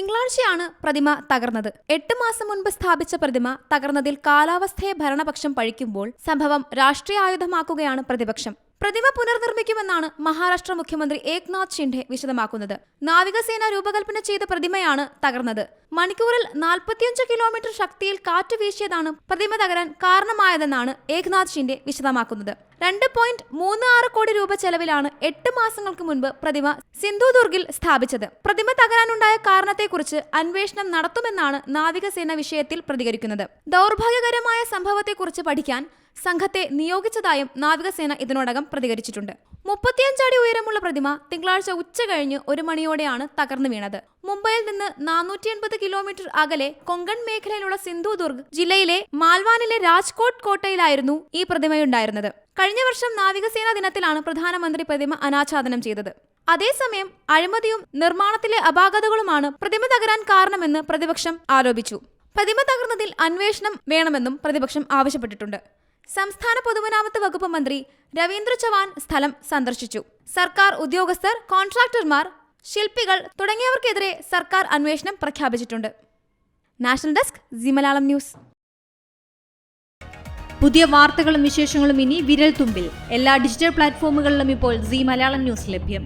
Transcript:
തിങ്കളാഴ്ചയാണ് പ്രതിമ തകർന്നത്. എട്ട് മാസം മുൻപ് സ്ഥാപിച്ച പ്രതിമ തകർന്നതിൽ കാലാവസ്ഥയെ ഭരണപക്ഷം പഴിക്കുമ്പോൾ സംഭവം രാഷ്ട്രീയ ആയുധമാക്കുകയാണ് പ്രതിപക്ഷം. പ്രതിമ പുനർനിർമ്മിക്കുമെന്നാണ് മഹാരാഷ്ട്ര മുഖ്യമന്ത്രി ഏക്നാഥ് ഷിൻഡെ വിശദമാക്കുന്നത്. നാവികസേന രൂപകൽപ്പന ചെയ്ത പ്രതിമയാണ് തകർന്നത്. മണിക്കൂറിൽ നാൽപ്പത്തിയഞ്ച് കിലോമീറ്റർ ശക്തിയിൽ കാറ്റ് വീശിയതാണ് പ്രതിമ തകരാൻ കാരണമായതെന്നാണ് ഏക്നാഥ് ഷിൻഡെ വിശദമാക്കുന്നത്. രണ്ട് പോയിന്റ് മൂന്ന് ആറ് കോടി രൂപ ചെലവിലാണ് എട്ട് മാസങ്ങൾക്ക് മുൻപ് പ്രതിമ സിന്ധുദുർഗിൽ സ്ഥാപിച്ചത്. പ്രതിമ തകരാനുണ്ടായ കാരണത്തെക്കുറിച്ച് അന്വേഷണം നടത്തുമെന്നാണ് നാവികസേന വിഷയത്തിൽ പ്രതികരിക്കുന്നത്. ദൗർഭാഗ്യകരമായ സംഭവത്തെക്കുറിച്ച് പഠിക്കാൻ സംഘത്തെ നിയോഗിച്ചതായും നാവികസേന ഇതിനോടകം പ്രതികരിച്ചിട്ടുണ്ട്. മുപ്പത്തിയഞ്ചടി ഉയരമുള്ള പ്രതിമ തിങ്കളാഴ്ച ഉച്ച കഴിഞ്ഞ് ഒരു മണിയോടെയാണ് തകർന്നു വീണത്. മുംബൈയിൽ നിന്ന് നാനൂറ്റി എൺപത് കിലോമീറ്റർ അകലെ കൊങ്കൺ മേഖലയിലുള്ള സിന്ധുദുർഗ് ജില്ലയിലെ മാൽവാനിലെ രാജ്കോട്ട് കോട്ടയിലായിരുന്നു ഈ പ്രതിമയുണ്ടായിരുന്നത്. കഴിഞ്ഞ വർഷം നാവികസേനാ ദിനത്തിലാണ് പ്രധാനമന്ത്രി പ്രതിമ അനാച്ഛാദനം ചെയ്തത്. അതേസമയം അഴിമതിയും നിർമ്മാണത്തിലെ അപാകതകളുമാണ് പ്രതിമ തകരാൻ കാരണമെന്ന് പ്രതിപക്ഷം ആരോപിച്ചു. പ്രതിമ തകർന്നതിൽ അന്വേഷണം വേണമെന്നും പ്രതിപക്ഷം ആവശ്യപ്പെട്ടിട്ടുണ്ട്. സംസ്ഥാന പൊതുമരാമത്ത് വകുപ്പ് മന്ത്രി രവീന്ദ്ര ചവാൻ സ്ഥലം സന്ദർശിച്ചു. സർക്കാർ ഉദ്യോഗസ്ഥർ കോൺട്രാക്ടർമാർ ശില്പികൾ തുടങ്ങിയവർക്കെതിരെ സർക്കാർ അന്വേഷണം പ്രഖ്യാപിച്ചിട്ടുണ്ട്. National desk Zee Malayalam news. പുതിയ വാർത്തകളും വിശേഷങ്ങളും ഇനി വിരൽ തുമ്പിൽ എല്ലാ ഡിജിറ്റൽ പ്ലാറ്റ്ഫോമുകളിലും ഇപ്പോൾ സി മലയാളം ന്യൂസ് ലഭ്യം.